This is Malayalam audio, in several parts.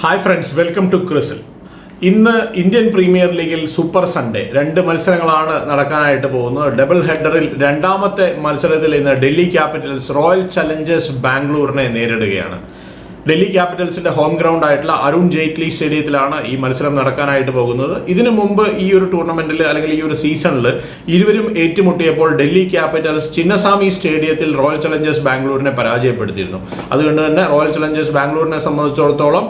ഹായ് ഫ്രണ്ട്സ് വെൽക്കം ടു ക്രിസിൽ ഇന്ന് ഇന്ത്യൻ പ്രീമിയർ ലീഗിൽ സൂപ്പർ സൺഡേ രണ്ട് മത്സരങ്ങളാണ് നടക്കാനായിട്ട് പോകുന്നത്. ഡബിൾ ഹെഡറിൽ രണ്ടാമത്തെ മത്സരത്തിൽ ഇന്ന് ഡൽഹി ക്യാപിറ്റൽസ് റോയൽ ചലഞ്ചേഴ്സ് ബാംഗ്ലൂരിനെ നേരിടുകയാണ്. ഡൽഹി ക്യാപിറ്റൽസിന്റെ ഹോം ഗ്രൗണ്ട് ആയിട്ടുള്ള അരുൺ ജെയ്റ്റ്ലി സ്റ്റേഡിയത്തിലാണ് ഈ മത്സരം നടക്കാനായിട്ട് പോകുന്നത്. ഇതിനു മുമ്പ് ഈ ഒരു ടൂർണമെന്റിൽ അല്ലെങ്കിൽ ഈ ഒരു സീസണിൽ ഇരുവരും ഏറ്റുമുട്ടിയപ്പോൾ ഡൽഹി ക്യാപിറ്റൽസ് ചിന്നസ്വാമി സ്റ്റേഡിയത്തിൽ റോയൽ ചലഞ്ചേഴ്സ് ബാംഗ്ലൂരിനെ പരാജയപ്പെടുത്തിയിരുന്നു. അതുകൊണ്ട് തന്നെ റോയൽ ചലഞ്ചേഴ്സ് ബാംഗ്ലൂരിനെ സംബന്ധിച്ചിടത്തോളം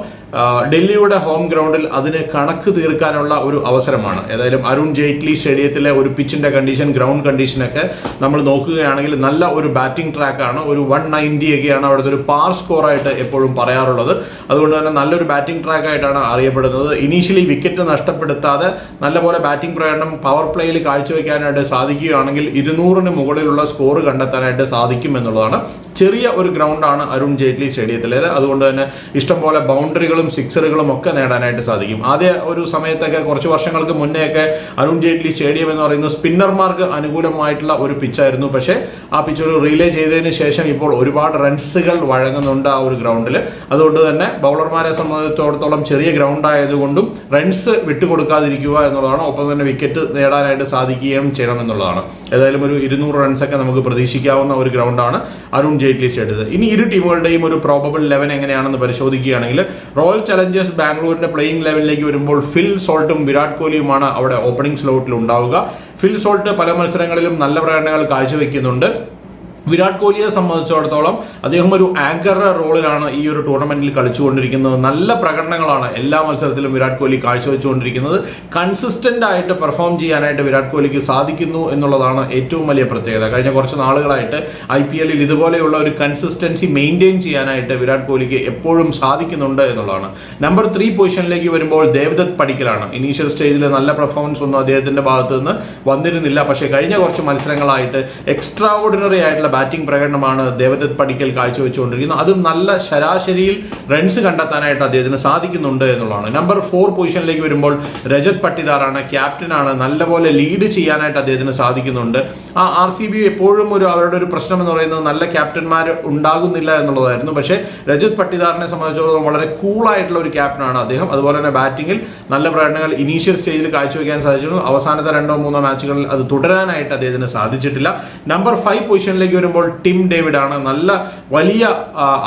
ഡൽഹിയുടെ ഹോം ഗ്രൗണ്ടിൽ അതിന് കണക്ക് തീർക്കാനുള്ള ഒരു അവസരമാണ്. ഏതായാലും അരുൺ ജെയ്റ്റ്ലി സ്റ്റേഡിയത്തിലെ ഒരു പിച്ചിന്റെ കണ്ടീഷൻ ഗ്രൗണ്ട് കണ്ടീഷനൊക്കെ നമ്മൾ നോക്കുകയാണെങ്കിൽ നല്ല ഒരു ബാറ്റിംഗ് ട്രാക്കാണ് ഒരു വൺ നയന്റി ഒക്കെയാണ് അവിടുത്തെ ഒരു പാർ സ്കോറായിട്ട് എപ്പോഴും പറയാറുള്ളത്. അതുകൊണ്ട് തന്നെ നല്ലൊരു ബാറ്റിംഗ് ട്രാക്കായിട്ടാണ് അറിയപ്പെടുന്നത്. ഇനീഷ്യലി വിക്കറ്റ് നഷ്ടപ്പെടുത്താതെ നല്ലപോലെ ബാറ്റിംഗ് പ്രകടനം പവർ പ്ലേയിൽ കാഴ്ചവെക്കാനായിട്ട് സാധിക്കുകയാണെങ്കിൽ ഇരുന്നൂറിന് മുകളിലുള്ള സ്കോർ കണ്ടെത്താനായിട്ട് സാധിക്കും എന്നുള്ളതാണ്. ചെറിയ ഒരു ഗ്രൗണ്ടാണ് അരുൺ ജെയ്റ്റ്ലി സ്റ്റേഡിയത്തിലേത്. അതുകൊണ്ട് തന്നെ ഇഷ്ടംപോലെ ബൗണ്ടറികളും സിക്സറുകളും ഒക്കെ നേടാനായിട്ട് സാധിക്കും. ആദ്യ ഒരു സമയത്തൊക്കെ കുറച്ച് വർഷങ്ങൾക്ക് മുന്നേയൊക്കെ അരുൺ ജെയ്റ്റ്ലി സ്റ്റേഡിയം എന്ന് പറയുന്നത് സ്പിന്നർമാർക്ക് അനുകൂലമായിട്ടുള്ള ഒരു പിച്ചായിരുന്നു പക്ഷേ ആ പിച്ച് ഒരു റീലേ ചെയ്തതിന് ശേഷം ഇപ്പോൾ ഒരുപാട് റൺസുകൾ വഴങ്ങുന്നുണ്ട് ആ ഒരു ഗ്രൗണ്ടിൽ അതുകൊണ്ട് തന്നെ ബൗളർമാരെ സംബന്ധിച്ചിടത്തോളം ചെറിയ ഗ്രൗണ്ട് ആയതുകൊണ്ടും റൺസ് വിട്ടുകൊടുക്കാതിരിക്കുക എന്നുള്ളതാണ്. ഒപ്പം തന്നെ വിക്കറ്റ് നേടാനായിട്ട് സാധിക്കുകയും ചെയ്യണം എന്നുള്ളതാണ് ഏതായാലും ഒരു ഇരുന്നൂറ് റൺസൊക്കെ നമുക്ക് പ്രതീക്ഷിക്കാവുന്ന ഒരു ഗ്രൗണ്ടാണ് അരുൺ ജെയ്റ്റ്ലി സ്റ്റേഡിയത് ഇനി ഇരു ടീമുകളുടെയും ഒരു പ്രോബബിൾ ലെവൻ എങ്ങനെയാണെന്ന് പരിശോധിക്കുകയാണെങ്കിൽ ചലഞ്ചേഴ്സ് ബാംഗ്ലൂരിന്റെ പ്ലേയിങ് ലെവലിലേക്ക് വരുമ്പോൾ ഫിൽ സോൾട്ടും വിരാട് കോഹ്ലിയുമാണ് അവിടെ ഓപ്പണിംഗ് സ്ലോട്ടിൽ ഉണ്ടാവുക. ഫിൽ സോൾട്ട് പല മത്സരങ്ങളിലും നല്ല പ്രകടനങ്ങൾ കാഴ്ചവെക്കുന്നുണ്ട്. വിരാട് കോഹ്ലിയെ സംബന്ധിച്ചിടത്തോളം അദ്ദേഹം ഒരു ആങ്കർ റോളിലാണ് ഈ ഒരു ടൂർണമെന്റിൽ കളിച്ചുകൊണ്ടിരിക്കുന്നത്. നല്ല പ്രകടനങ്ങളാണ് എല്ലാ മത്സരത്തിലും വിരാട് കോഹ്ലി കാഴ്ചവെച്ചുകൊണ്ടിരിക്കുന്നത്. കൺസിസ്റ്റന്റ് ആയിട്ട് പെർഫോം ചെയ്യാനായിട്ട് വിരാട് കോഹ്ലിക്ക് സാധിക്കുന്നു എന്നുള്ളതാണ് ഏറ്റവും വലിയ പ്രത്യേകത. കഴിഞ്ഞ കുറച്ച് നാളുകളായിട്ട് ഐ പി എല്ലിൽ ഇതുപോലെയുള്ള ഒരു കൺസിസ്റ്റൻസി മെയിന്റെയിൻ ചെയ്യാനായിട്ട് വിരാട് കോഹ്ലിക്ക് എപ്പോഴും സാധിക്കുന്നുണ്ട് എന്നുള്ളതാണ്. നമ്പർ ത്രീ പൊസിഷനിലേക്ക് വരുമ്പോൾ ദേവദത്ത് പടിക്കലാണ്. ഇനീഷ്യൽ സ്റ്റേജിൽ നല്ല പെർഫോമൻസ് ഒന്നും അദ്ദേഹത്തിന്റെ ഭാഗത്ത് നിന്ന് വന്നിരുന്നില്ല. പക്ഷേ കഴിഞ്ഞ കുറച്ച് മത്സരങ്ങളായിട്ട് എക്സ്ട്രാ ഓർഡിനറി ആയിട്ടുള്ള ബാറ്റിംഗ് പ്രകടനമാണ് ദേവദത്ത് പടിക്കൽ കാഴ്ചവെച്ചുകൊണ്ടിരിക്കുന്നത്. അതും നല്ല ശരാശരിയിൽ റൺസ് കണ്ടെത്താനായിട്ട് അദ്ദേഹത്തിന് സാധിക്കുന്നുണ്ട് എന്നുള്ളതാണ്. നമ്പർ ഫോർ പൊസിഷനിലേക്ക് വരുമ്പോൾ രജത് പട്ടിദാറാണ് ക്യാപ്റ്റനാണ്. നല്ലപോലെ ലീഡ് ചെയ്യാനായിട്ട് അദ്ദേഹത്തിന് സാധിക്കുന്നുണ്ട്. ആ ആർ സി ബി എപ്പോഴും ഒരു അവരുടെ ഒരു പ്രശ്നം എന്ന് പറയുന്നത് നല്ല ക്യാപ്റ്റന്മാർ ഉണ്ടാകുന്നില്ല എന്നുള്ളതായിരുന്നു. പക്ഷേ രജത് പട്ടിദാറിനെ സംബന്ധിച്ചിടത്തോളം വളരെ കൂളായിട്ടുള്ള ഒരു ക്യാപ്റ്റനാണ് അദ്ദേഹം. അതുപോലെ തന്നെ ബാറ്റിങ്ങിൽ നല്ല പ്രകടനങ്ങൾ ഇനീഷ്യൽ സ്റ്റേജിൽ കാഴ്ചവെക്കാൻ സാധിച്ചിരുന്നു. അവസാനത്തെ രണ്ടോ മൂന്നോ മാച്ചുകളിൽ അത് തുടരാനായിട്ട് അദ്ദേഹത്തിന് സാധിച്ചിട്ടില്ല. നമ്പർ ഫൈവ് പൊസിഷനിലേക്ക് വരുമ്പോൾ ടിം ഡേവിഡ് ആണ് നല്ല വലിയ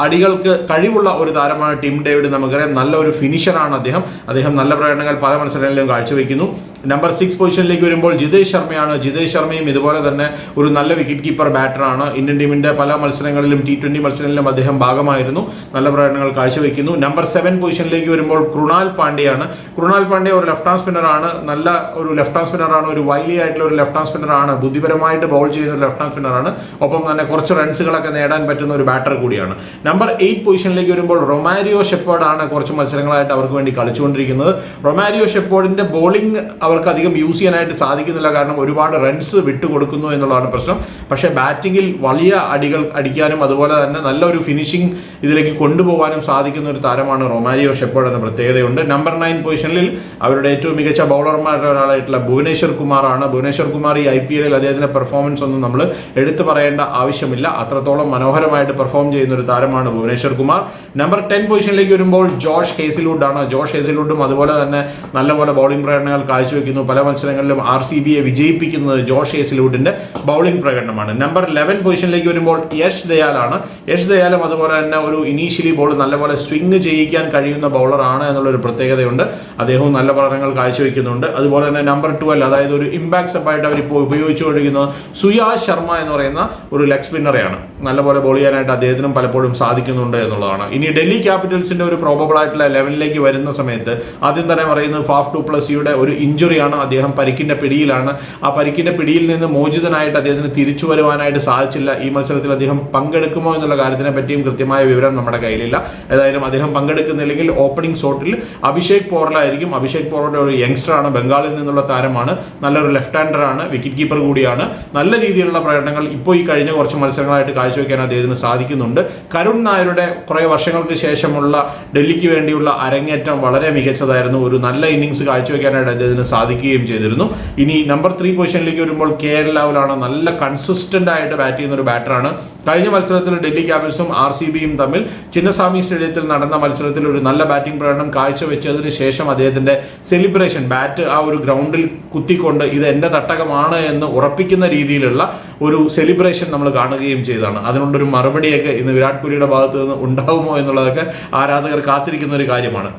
അടികൾക്ക് കഴിവുള്ള ഒരു താരമാണ് ടിം ഡേവിഡ് നമുക്കറിയാം. നല്ല ഒരു ഫിനിഷറാണ് അദ്ദേഹം. അദ്ദേഹം നല്ല പ്രകടനങ്ങൾ പല മത്സരങ്ങളിലും കാഴ്ചവെക്കുന്നു. നമ്പർ സിക്സ് പൊസിഷനിലേക്ക് വരുമ്പോൾ ജിതേഷ് ശർമ്മയാണ്. ജിതേഷ് ശർമ്മയും ഇതുപോലെ തന്നെ ഒരു നല്ല വിക്കറ്റ് കീപ്പർ ബാറ്ററാണ് ഇന്ത്യൻ ടീമിന്റെ പല മത്സരങ്ങളിലും ടി ട്വന്റി മത്സരങ്ങളിലും അദ്ദേഹം ഭാഗമായിരുന്നു. നല്ല പ്രകടനങ്ങൾ കാഴ്ചവെക്കുന്നു. നമ്പർ സെവൻ പൊസിഷനിലേക്ക് വരുമ്പോൾ കൃണാൽ പാണ്ഡ്യയാണ്. കൃണാൽ പാണ്ഡ്യ ഒരു ലെഫ്റ്റ് ഹാൻഡ് സ്പിന്നറാണ് നല്ല ഒരു ലെഫ്റ്റ് ഹാൻഡ് സ്പിന്നറാണ് ഒരു വൈലി ആയിട്ടുള്ള ഒരു ലെഫ്റ്റ് ഹാൻഡ് സ്പിന്നറാണ് ബുദ്ധിപരമായിട്ട് ബൗൾ ചെയ്യുന്ന ഒരു ലെഫ്റ്റ് ഹാൻഡ് സ്പിന്നറാണ് ഒപ്പം തന്നെ കുറച്ച് റൺസുകളൊക്കെ നേടാൻ പറ്റുന്ന ഒരു ബാറ്റർ കൂടിയാണ്. നമ്പർ എയ്റ്റ് പൊസിഷനിലേക്ക് വരുമ്പോൾ റൊമാരിയോ ഷെപ്പേർഡ് ആണ് കുറച്ച് മത്സരങ്ങളായിട്ട് അവർക്ക് വേണ്ടി കളിച്ചുകൊണ്ടിരിക്കുന്നത്. റൊമാരിയോ ഷെപ്പേർഡിന്റെ ബോളിംഗ് അവർക്ക് അധികം യൂസ് ചെയ്യാനായിട്ട് സാധിക്കുന്നില്ല. കാരണം ഒരുപാട് റൺസ് വിട്ടുകൊടുക്കുന്നു എന്നുള്ളതാണ് പ്രശ്നം. പക്ഷേ ബാറ്റിങ്ങിൽ വലിയ അടികൾ അടിക്കാനും അതുപോലെ തന്നെ നല്ലൊരു ഫിനിഷിംഗ് ഇതിലേക്ക് കൊണ്ടുപോകാനും സാധിക്കുന്ന ഒരു താരമാണ് റൊമാരിയോ ഷെപ്പേർഡ് എന്ന പ്രത്യേകതയുണ്ട്. നമ്പർ നയൻ പൊസിഷനിൽ അവരുടെ ഏറ്റവും മികച്ച ബൗളർമാരുടെ ഒരാളായിട്ടുള്ള ഭുവനേശ്വർ കുമാറാണ്. ഭുവനേശ്വർ കുമാർ ഈ ഐ പി എല്ലിൽ അദ്ദേഹത്തിന്റെ പെർഫോമൻസ് ഒന്നും നമ്മൾ എടുത്തു പറയേണ്ട ആവശ്യമില്ല. അത്രത്തോളം മനോഹരമായിട്ട് പെർഫോം ചെയ്യുന്ന ഒരു താരമാണ് ഭുവനേശ്വർ കുമാർ. നമ്പർ ടെൻ പൊസിഷനിലേക്ക് വരുമ്പോൾ ജോഷ് ഹേസിലുഡാണ്. ആണ് ജോഷ് ഹേസിലുഡും അതുപോലെ തന്നെ നല്ലപോലെ ബൗളിംഗ് പ്രകടനങ്ങൾ കാഴ്ചവെക്കുന്നു പല മത്സരങ്ങളിലും ആർ സി ബിയെ വിജയിപ്പിക്കുന്നത് ജോഷ് ഹേസിലൂഡിന്റെ ബൗളിംഗ് പ്രകടനമാണ്. നമ്പർ ലെവൻ പൊസിഷനിലേക്ക് വരുമ്പോൾ യശ് ദയാലാണ്. യശ് ദയാലും അതുപോലെ തന്നെ ഒരു ഇനീഷ്യലി ബോൾ നല്ലപോലെ സ്വിംഗ് ചെയ്യിക്കാൻ കഴിയുന്ന ബൗളറാണ് എന്നുള്ളൊരു പ്രത്യേകതയുണ്ട്. അദ്ദേഹവും നല്ല പ്രകടനങ്ങൾ കാഴ്ചവെക്കുന്നുണ്ട്. അതുപോലെ തന്നെ നമ്പർ ട്വൽവ് അതായത് ഒരു ഇമ്പാക്ട് സബായിട്ട് അവരിപ്പോൾ ഉപയോഗിച്ചുകൊണ്ടിരിക്കുന്നത് സുയാ ശർമ്മ എന്ന് പറയുന്ന ഒരു ലെഗ് സ്പിന്നറെയാണ് നല്ലപോലെ ബോൾ ചെയ്യാനായിട്ട് അദ്ദേഹത്തിനും പലപ്പോഴും സാധിക്കുന്നുണ്ട് എന്നുള്ളതാണ്. ഇനി ഡൽഹി ക്യാപിറ്റൽസിന്റെ ഒരു പ്രോബബിൾ ആയിട്ടുള്ള ലെവലിലേക്ക് വരുന്ന സമയത്ത് ആദ്യം തന്നെ പറയുന്നത് ഫാഫ് ടു പ്ലസിയുടെ ഒരു ഇഞ്ചുറിയാണ് അദ്ദേഹം പരിക്കിന്റെ പിടിയിലാണ്. ആ പരിക്കിന്റെ പിടിയിൽ നിന്ന് മോചിതനായിട്ട് അദ്ദേഹത്തിന് തിരിച്ചു വരുവാനായിട്ട് സാധിച്ചില്ല. ഈ മത്സരത്തിൽ അദ്ദേഹം പങ്കെടുക്കുമോ എന്നുള്ള കാര്യത്തിനെ പറ്റിയും കൃത്യമായ വിവരം നമ്മുടെ കയ്യിലില്ല. ഏതായാലും അദ്ദേഹം പങ്കെടുക്കുന്നില്ലെങ്കിൽ ഓപ്പണിംഗ് ഷോട്ടിൽ അഭിഷേക് പോറലായിരിക്കും അഭിഷേക് പോറയുടെ ഒരു യങ്സ്റ്റർ ആണ്. ബംഗാളിൽ നിന്നുള്ള താരമാണ്. നല്ലൊരു ലെഫ്റ്റ് ഹാൻഡർ ആണ്. വിക്കറ്റ് കീപ്പർ കൂടിയാണ്. നല്ല രീതിയിലുള്ള പ്രകടനങ്ങൾ ഇപ്പോൾ ഈ കഴിഞ്ഞ കുറച്ച് മത്സരങ്ങളായിട്ട് കാഴ്ചവെക്കാൻ അദ്ദേഹത്തിന് സാധിക്കുന്നുണ്ട്. കരുൺ നായരുടെ കുറേ വർഷങ്ങൾക്ക് ശേഷമുള്ള ഡൽഹിക്ക് വേണ്ടിയുള്ള അരങ്ങേറ്റം വളരെ മികച്ചതായിരുന്നു. ഒരു നല്ല ഇന്നിങ്സ് കാഴ്ചവെക്കാനായിട്ട് അദ്ദേഹത്തിന് സാധിക്കുകയും ചെയ്തിരുന്നു. ഇനി നമ്പർ ത്രീ പൊസിഷനിലേക്ക് വരുമ്പോൾ കെ എൽ രാഹുലാണ് നല്ല കൺസിസ്റ്റന്റ് ആയിട്ട് ബാറ്റ് ചെയ്യുന്ന ഒരു ബാറ്ററാണ് കഴിഞ്ഞ മത്സരത്തിൽ ഡൽഹി ക്യാപിറ്റൽസും ആർ സി ബിയും തമ്മിൽ ചിന്നസ്വാമി സ്റ്റേഡിയത്തിൽ നടന്ന മത്സരത്തിൽ ഒരു നല്ല ബാറ്റിംഗ് പ്രകടനം കാഴ്ചവെച്ചതിന് ശേഷം അദ്ദേഹത്തിന്റെ സെലിബ്രേഷൻ ബാറ്റ് ആ ഒരു ഗ്രൗണ്ടിൽ കുത്തിക്കൊണ്ട് ഇത് എന്റെ തട്ടകമാണ് എന്ന് ഉറപ്പിക്കുന്ന രീതിയിലുള്ള ഒരു സെലിബ്രേഷൻ നമ്മൾ കാണുകയും ചെയ്തതാണ്. അതിനുള്ളൊരു മറുപടിയൊക്കെ ഇന്ന് വിരാട് കോഹ്ലിയുടെ ഭാഗത്ത് നിന്ന് ഉണ്ടാകുമോ എന്നുള്ളതൊക്കെ ആരാധകർ കാത്തിരിക്കുന്ന ഒരു കാര്യമാണ്.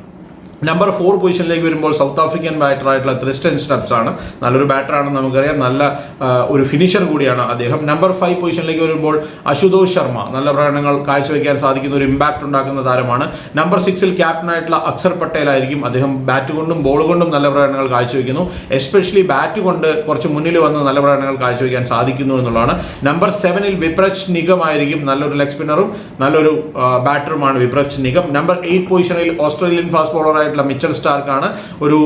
നമ്പർ ഫോർ പൊസിഷനിലേക്ക് വരുമ്പോൾ സൗത്ത് ആഫ്രിക്കൻ ബാറ്റർ ആയിട്ടുള്ള ത്രിസ്റ്റൻ സ്റ്റെപ്സ് ആണ്. നല്ലൊരു ബാറ്ററാണെന്ന് നമുക്കറിയാം. നല്ല ഒരു ഫിനിഷർ കൂടിയാണ് അദ്ദേഹം. നമ്പർ ഫൈവ് പൊസിഷനിലേക്ക് വരുമ്പോൾ അശുതോഷ് ശർമ്മ നല്ല പ്രകടനങ്ങൾ കാഴ്ചവെക്കാൻ സാധിക്കുന്ന ഒരു ഇമ്പാക്ട് ഉണ്ടാക്കുന്ന താരമാണ്. നമ്പർ സിക്സിൽ ക്യാപ്റ്റനായിട്ടുള്ള അക്സർ പട്ടേൽ ആയിരിക്കും അദ്ദേഹം. ബാറ്റ് കൊണ്ടും ബോൾ കൊണ്ടും നല്ല പ്രകടനങ്ങൾ കാഴ്ചവെക്കുന്നു. എസ്പെഷ്യലി ബാറ്റ് കൊണ്ട് കുറച്ച് മുന്നിൽ വന്ന് നല്ല പ്രകടനങ്ങൾ കാഴ്ചവെക്കാൻ സാധിക്കുന്നു എന്നുള്ളതാണ്. നമ്പർ സെവനിൽ വിപ്രജ് നിഗം ആയിരിക്കും നല്ലൊരു ലെഗ് സ്പിന്നറും നല്ലൊരു ബാറ്ററുമാണ് വിപ്രജ് നിഗം. നമ്പർ എയ്റ്റ് പൊസിഷനിൽ ഓസ്ട്രേലിയൻ ഫാസ്റ്റ് ബോളർ ആയിട്ടുള്ള മിച്ചൽ സ്റ്റാർക്കാണ്. ഒരു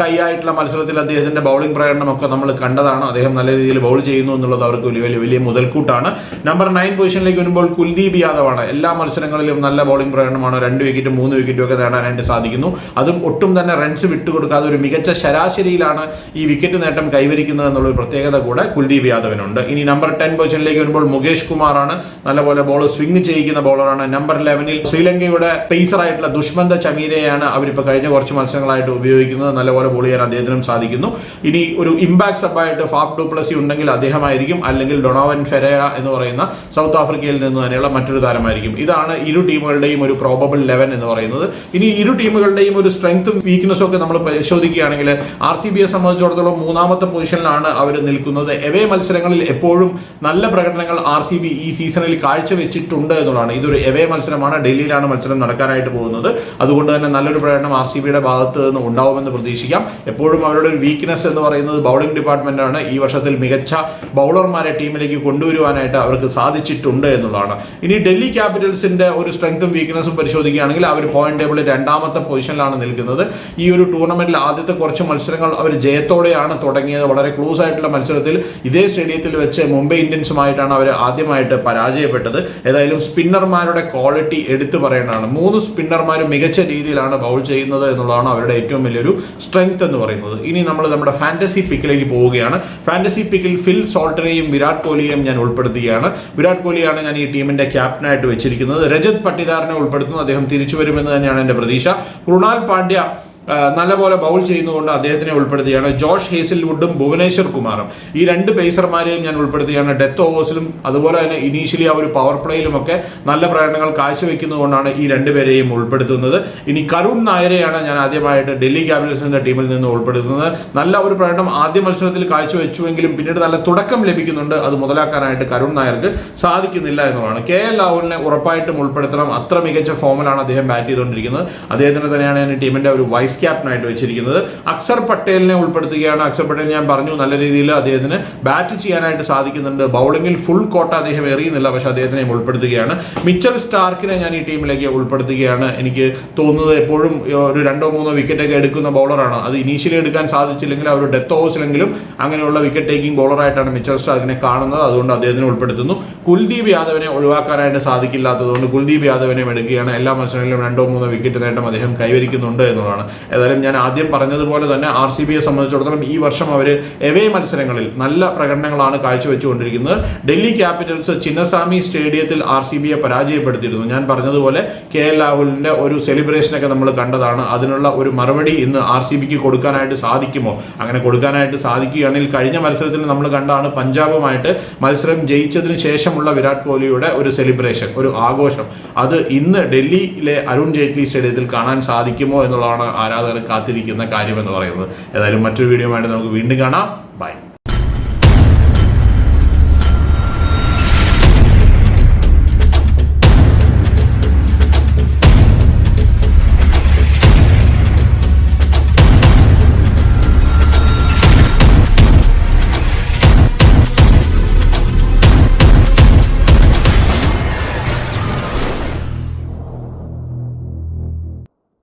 ടൈ ആയിട്ടുള്ള മത്സരത്തിൽ അദ്ദേഹത്തിന്റെ ബൗളിംഗ് പ്രകടനമൊക്കെ നമ്മൾ കണ്ടതാണ്. അദ്ദേഹം നല്ല രീതിയിൽ ബൗൾ ചെയ്യുന്നു എന്നുള്ളത് അവർക്ക് വലിയ വലിയ വലിയ മുതൽക്കൂട്ടാണ്. നമ്പർ നയൻ പൊസിഷനിലേക്ക് വരുമ്പോൾ കുൽദീപ് യാദവാണ്. എല്ലാ മത്സരങ്ങളിലും നല്ല ബൗളിംഗ് പ്രകടനമാണ്. രണ്ട് വിക്കറ്റും മൂന്ന് വിക്കറ്റും ഒക്കെ നേടാനായിട്ട് സാധിക്കുന്നു. അതും ഒട്ടും തന്നെ റൺസ് വിട്ടുകൊടുക്കാതെ ഒരു മികച്ച ശരാശരിയിലാണ് ഈ വിക്കറ്റ് നേട്ടം കൈവരിക്കുന്നത് എന്നുള്ള ഒരു പ്രത്യേകത കൂടെ കുൽദീപ് യാദവിനുണ്ട്. ഇനി നമ്പർ ടെൻ പൊസിഷനിലേക്ക് വരുമ്പോൾ മുകേഷ് കുമാറാണ്. നല്ലപോലെ ബോൾ സ്വിംഗ് ചെയ്യിക്കുന്ന ബോളറാണ് നമ്പർ ലെവനിൽ ശ്രീലങ്കയുടെ പേസർ ആയിട്ടുള്ള ദുഷ്മന്ത ചമീരയാണ് അവരിപ്പോൾ കഴിഞ്ഞ കുറച്ച് മത്സരങ്ങളായിട്ട് ഉപയോഗിക്കുന്നത് നല്ലപോലെ ബോൾ ചെയ്യാൻ അദ്ദേഹത്തിനും സാധിക്കുന്നു. ഇനി ഒരു ഇമ്പാക്ട് സബായിട്ട് ഫാഫ് ഡുപ്ലസി ഉണ്ടെങ്കിൽ അദ്ദേഹമായിരിക്കും അല്ലെങ്കിൽ ഡൊണോവൻ ഫെരേറ എന്ന് പറയുന്ന സൗത്ത് ആഫ്രിക്കയിൽ നിന്ന് തന്നെയുള്ള മറ്റൊരു താരമായിരിക്കും. ഇതാണ് ഇരു ടീമുകളുടെയും ഒരു പ്രോബബിൾ ലെവൻ എന്ന് പറയുന്നത്. ഇനി ഇരു ടീമുകളുടെയും ഒരു സ്ട്രെങ്ത്തും വീക്ക്നെസ്സും ഒക്കെ നമ്മൾ പരിശോധിക്കുകയാണെങ്കിൽ ആർ സി ബിയെ സംബന്ധിച്ചിടത്തോളം മൂന്നാമത്തെ പൊസിഷനിലാണ് അവർ നിൽക്കുന്നത്. എവേ മത്സരങ്ങളിൽ എപ്പോഴും നല്ല പ്രകടനങ്ങൾ ആർ സി ബി ഈ സീസണിൽ കാഴ്ചവെച്ചിട്ടുണ്ട് എന്നുള്ളതാണ്. ഇതൊരു എവേ മത്സരമാണ്. ഡൽഹിയിലാണ് മത്സരം നടക്കാനായിട്ട് പോകുന്നത്. അതുകൊണ്ട് തന്നെ നല്ലൊരു പ്രകടനം ആർ സി ബിയുടെ ഭാഗത്ത് നിന്ന് ഉണ്ടാവുമെന്ന് പ്രതീക്ഷിക്കാം. എപ്പോഴും അവരുടെ ഒരു വീക്ക്നെസ് എന്ന് പറയുന്നത് ബൗളിംഗ് ഡിപ്പാർട്ട്മെന്റ് ആണ്. ഈ വർഷത്തിൽ മികച്ച ബൗളർമാരെ ടീമിലേക്ക് കൊണ്ടുവരുവാനായിട്ട് അവർക്ക് സാധിച്ചിട്ടുണ്ട് എന്നുള്ളതാണ്. ഇനി ഡൽഹി ക്യാപിറ്റൽസിന്റെ ഒരു സ്ട്രെങ്ത്തും വീക്ക്നെസ്സും പരിശോധിക്കുകയാണെങ്കിൽ അവർ പോയിന്റ് ടേബിളിൽ രണ്ടാമത്തെ പൊസിഷനിലാണ് നിൽക്കുന്നത്. ഈ ഒരു ടൂർണമെന്റിൽ ആദ്യത്തെ കുറച്ച് മത്സരങ്ങൾ അവർ ജയത്തോടെയാണ് തുടങ്ങിയത്. വളരെ ക്ലോസ് ആയിട്ടുള്ള മത്സരത്തിൽ ഇതേ സ്റ്റേഡിയത്തിൽ വെച്ച് മുംബൈ ഇന്ത്യൻസുമായിട്ടാണ് അവർ ആദ്യമായിട്ട് പരാജയപ്പെട്ടത്. ഏതായാലും സ്പിന്നർമാരുടെ ക്വാളിറ്റി എടുത്തു പറയേണ്ടതാണ്. മൂന്ന് സ്പിന്നർമാരും മികച്ച രീതിയിലാണ് ബൗൾ ചെയ്യുന്നത്. എന്നുള്ളതാണ് അവരുടെ ഏറ്റവും വലിയൊരു സ്ട്രെങ്ത് എന്ന് പറയുന്നത്. ഇനി നമ്മൾ നമ്മുടെ ഫാന്റസി പിക്കിലേക്ക് പോവുകയാണ്. ഫാന്റസി പിക്കിൽ ഫിൽ സോൾട്ടറേയും വിരാട് കോഹ്ലിയെയും ഞാൻ ഉൾപ്പെടുത്തുകയാണ്. വിരാട് കോഹ്ലിയാണ് ഞാൻ ഈ ടീമിന്റെ ക്യാപ്റ്റനായിട്ട് വെച്ചിരിക്കുന്നത്. രജത് പട്ടിദാറിനെ ഉൾപ്പെടുത്തുന്നു. അദ്ദേഹം തിരിച്ചു വരുമെന്ന് തന്നെയാണ് എന്റെ പ്രതീക്ഷ. കൃണാൽ പാണ്ഡ്യ നല്ലപോലെ ബൗൾ ചെയ്യുന്നതുകൊണ്ട് അദ്ദേഹത്തിനെ ഉൾപ്പെടുത്തിയാണ് ജോഷ് ഹേസിൽവുഡും ഭുവനേശ്വർ കുമാറും. ഈ രണ്ട് പേസർമാരെയും ഞാൻ ഉൾപ്പെടുത്തിയാണ്. ഡെത്ത് ഓവേഴ്സിലും അതുപോലെ തന്നെ ഇനീഷ്യലി ആ ഒരു പവർ പ്ലേയിലും ഒക്കെ നല്ല പ്രകടനങ്ങൾ കാഴ്ചവെക്കുന്നതുകൊണ്ടാണ് ഈ രണ്ടുപേരെയും ഉൾപ്പെടുത്തുന്നത്. ഇനി കരുൺ നായരെയാണ് ഞാൻ ആദ്യമായിട്ട് ഡൽഹി ക്യാപിറ്റൽസിന്റെ ടീമിൽ നിന്ന് ഉൾപ്പെടുത്തുന്നത്. നല്ല ഒരു പ്രകടനം ആദ്യ മത്സരത്തിൽ കാഴ്ചവെച്ചുവെങ്കിലും പിന്നീട് നല്ല തുടക്കം ലഭിക്കുന്നുണ്ട്. അത് മുതലാക്കാനായിട്ട് കരുൺ നായർക്ക് സാധിക്കുന്നില്ല എന്നുള്ളതാണ്. കെ എൽ രാഹുലിനെ ഉറപ്പായിട്ടും ഉൾപ്പെടുത്തണം. അത്ര മികച്ച ഫോമിലാണ് അദ്ദേഹം ബാറ്റ് ചെയ്തുകൊണ്ടിരിക്കുന്നത്. അദ്ദേഹത്തിന് തന്നെയാണ് ടീമിന്റെ ഒരു വൈസ് ക്യാപ്റ്റനായിട്ട് വെച്ചിരിക്കുന്നത്. അക്സർ പട്ടേലിനെ ഉൾപ്പെടുത്തുകയാണ്. അക്സർ പട്ടേൽ ഞാൻ പറഞ്ഞു നല്ല രീതിയിൽ അദ്ദേഹത്തിന് ബാറ്റ് ചെയ്യാനായിട്ട് സാധിക്കുന്നുണ്ട്. ബൗളിംഗിൽ ഫുൾ കോട്ട അദ്ദേഹം എറിയുന്നില്ല പക്ഷെ അദ്ദേഹത്തിനെ ഉൾപ്പെടുത്തുകയാണ്. മിച്ചൽ സ്റ്റാർക്കിനെ ഞാൻ ഈ ടീമിലേക്ക് ഉൾപ്പെടുത്തുകയാണ്. എനിക്ക് തോന്നുന്നത് എപ്പോഴും ഒരു രണ്ടോ മൂന്നോ വിക്കറ്റൊക്കെ എടുക്കുന്ന ബൗളറാണ് അത് ഇനീഷ്യലി എടുക്കാൻ സാധിച്ചില്ലെങ്കിൽ അവർ ഡെത്ത് ഓവേഴ്സിലെങ്കിലും അങ്ങനെയുള്ള വിക്കറ്റ് ടേക്കിംഗ് ബൗളറായിട്ടാണ് മിച്ചൽ സ്റ്റാർക്കിനെ കാണുന്നത്. അതുകൊണ്ട് അദ്ദേഹത്തിനെ ഉൾപ്പെടുത്തുന്നു. കുൽദീപ് യാദവിനെ ഒഴിവാക്കാനായിട്ട് സാധിക്കില്ലാത്തതുകൊണ്ട് കുൽദീപ് യാദവിനെ എടുക്കുകയാണ്. എല്ലാ മത്സരങ്ങളിലും രണ്ടോ മൂന്നോ വിക്കറ്റ് നേട്ടം അദ്ദേഹം കൈവരിക്കുന്നുണ്ട് എന്നുള്ളതാണ്. ഏതായാലും ഞാൻ ആദ്യം പറഞ്ഞതുപോലെ തന്നെ ആർ സി ബിയെ സംബന്ധിച്ചിടത്തോളം ഈ വർഷം അവർ എവേ മത്സരങ്ങളിൽ നല്ല പ്രകടനങ്ങളാണ് കാഴ്ചവെച്ചുകൊണ്ടിരിക്കുന്നത്. ഡൽഹി ക്യാപിറ്റൽസ് ചിന്നസ്വാമി സ്റ്റേഡിയത്തിൽ ആർ സി ബിയെ പരാജയപ്പെടുത്തിയിരുന്നു. ഞാൻ പറഞ്ഞതുപോലെ കെ എൽ രാഹുലിന്റെ ഒരു സെലിബ്രേഷനൊക്കെ നമ്മൾ കണ്ടതാണ്. അതിനുള്ള ഒരു മറുപടി ഇന്ന് ആർ സി ബിക്ക് കൊടുക്കാനായിട്ട് സാധിക്കുമോ? അങ്ങനെ കൊടുക്കാനായിട്ട് സാധിക്കുകയാണെങ്കിൽ കഴിഞ്ഞ മത്സരത്തിൽ നമ്മൾ കണ്ടാണ് പഞ്ചാബുമായിട്ട് മത്സരം ജയിച്ചതിന് ശേഷമുള്ള വിരാട് കോഹ്ലിയുടെ ഒരു സെലിബ്രേഷൻ ഒരു ആഘോഷം. അത് ഇന്ന് ഡൽഹിയിലെ അരുൺ ജെയ്റ്റ്ലി സ്റ്റേഡിയത്തിൽ കാണാൻ സാധിക്കുമോ എന്നുള്ളതാണ് ആരാധകർ കാത്തിരിക്കുന്ന കാര്യം എന്ന് പറയുന്നത്. ഏതായാലും മറ്റൊരു വീഡിയോ ആയിട്ട് നമുക്ക് വീണ്ടും കാണാം. ബൈ